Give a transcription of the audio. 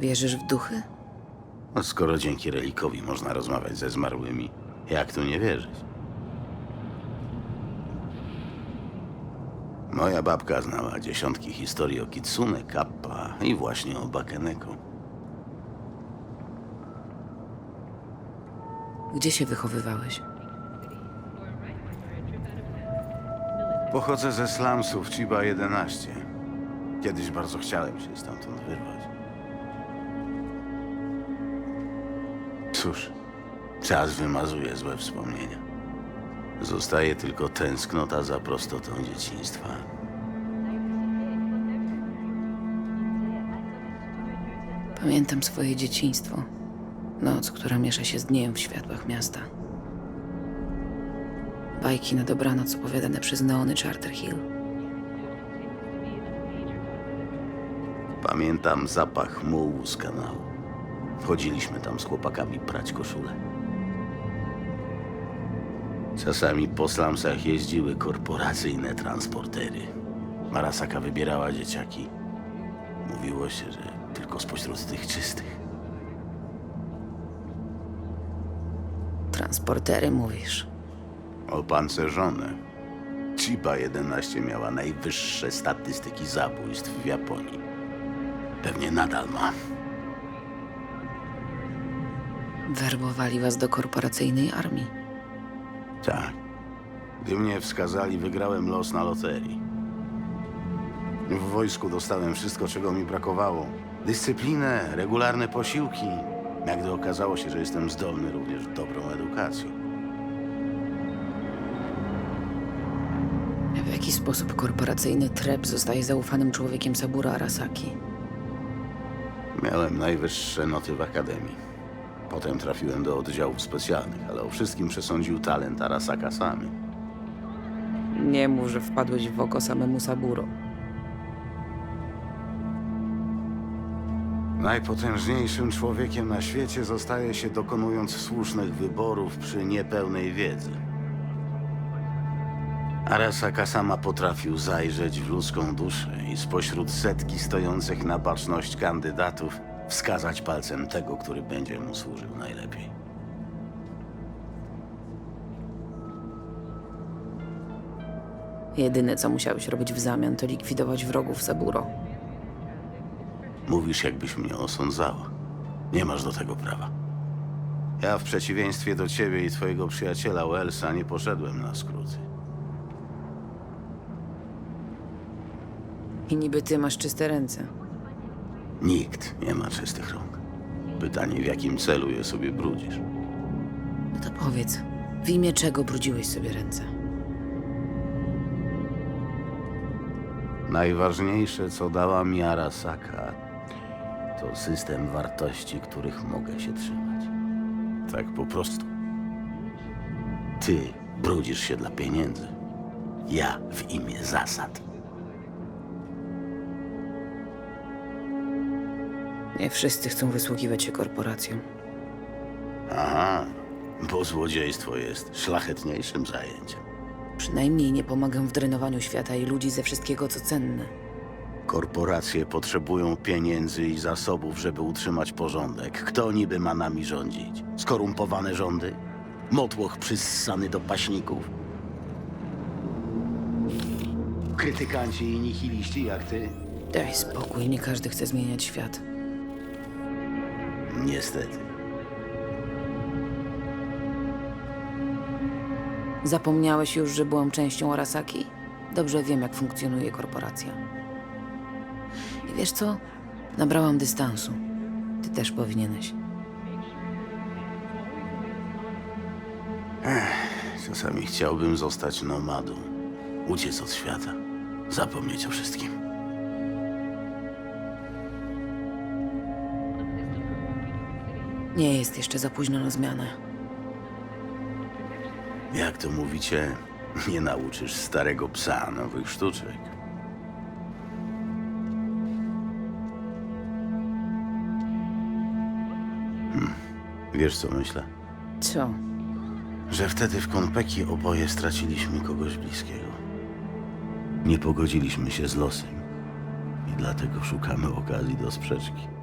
Wierzysz w duchy? No, skoro dzięki relikowi można rozmawiać ze zmarłymi, jak tu nie wierzyć? Moja babka znała dziesiątki historii o Kitsune, Kappa i właśnie o Bakeneko. Gdzie się wychowywałeś? Pochodzę ze slumsów Chiba 11. Kiedyś bardzo chciałem się stamtąd wyrwać. Cóż, czas wymazuje złe wspomnienia. Zostaje tylko tęsknota za prostotą dzieciństwa. Pamiętam swoje dzieciństwo. Noc, która miesza się z dniem w światłach miasta. Bajki na dobranoc opowiadane przez Neony Charter Hill. Pamiętam zapach mułu z kanału. Wchodziliśmy tam z chłopakami prać koszule. Czasami po slumsach jeździły korporacyjne transportery. Marasaka wybierała dzieciaki. Mówiło się, że tylko spośród tych czystych. Transportery mówisz. Opancerzone. Chiba 11 miała najwyższe statystyki zabójstw w Japonii. Pewnie nadal ma. Werbowali was do korporacyjnej armii. Tak. Gdy mnie wskazali, wygrałem los na loterii. W wojsku dostałem wszystko, czego mi brakowało. Dyscyplinę, regularne posiłki. Jak gdy okazało się, że jestem zdolny również dobrą edukacją. W jaki sposób korporacyjny trep zostaje zaufanym człowiekiem Sabura Arasaki? Miałem najwyższe noty w akademii. Potem trafiłem do oddziałów specjalnych, ale o wszystkim przesądził talent Arasaka samy. Nie mów, że wpadłeś w oko samemu Saburo. Najpotężniejszym człowiekiem na świecie zostaje się dokonując słusznych wyborów przy niepełnej wiedzy. Arasaka sama potrafił zajrzeć w ludzką duszę i spośród setki stojących na baczność kandydatów wskazać palcem tego, który będzie mu służył najlepiej. Jedyne, co musiałeś robić w zamian, to likwidować wrogów Saburo. Mówisz, jakbyś mnie osądzała. Nie masz do tego prawa. Ja, w przeciwieństwie do ciebie i twojego przyjaciela Wellsa, nie poszedłem na skróty. I niby ty masz czyste ręce. Nikt nie ma czystych rąk. Pytanie, w jakim celu je sobie brudzisz? No to powiedz, w imię czego brudziłeś sobie ręce? Najważniejsze, co dała mi Arasaka, to system wartości, których mogę się trzymać. Tak po prostu. Ty brudzisz się dla pieniędzy. Ja w imię zasad. Nie wszyscy chcą wysługiwać się korporacjom. Aha, bo złodziejstwo jest szlachetniejszym zajęciem. Przynajmniej nie pomagam w drenowaniu świata i ludzi ze wszystkiego, co cenne. Korporacje potrzebują pieniędzy i zasobów, żeby utrzymać porządek. Kto niby ma nami rządzić? Skorumpowane rządy? Motłoch przyssany do paśników? Krytykanci i nihiliści jak ty? Daj spokój, nie każdy chce zmieniać świat. Niestety. Zapomniałeś już, że byłam częścią Arasaki? Dobrze wiem, jak funkcjonuje korporacja. I wiesz co? Nabrałam dystansu. Ty też powinieneś. Czasami chciałbym zostać nomadą. Uciec od świata. Zapomnieć o wszystkim. Nie jest jeszcze za późno na zmianę. Jak to mówicie, nie nauczysz starego psa nowych sztuczek. Hmm. Wiesz co myślę? Co? Że wtedy w Konpeki oboje straciliśmy kogoś bliskiego. Nie pogodziliśmy się z losem. I dlatego szukamy okazji do sprzeczki.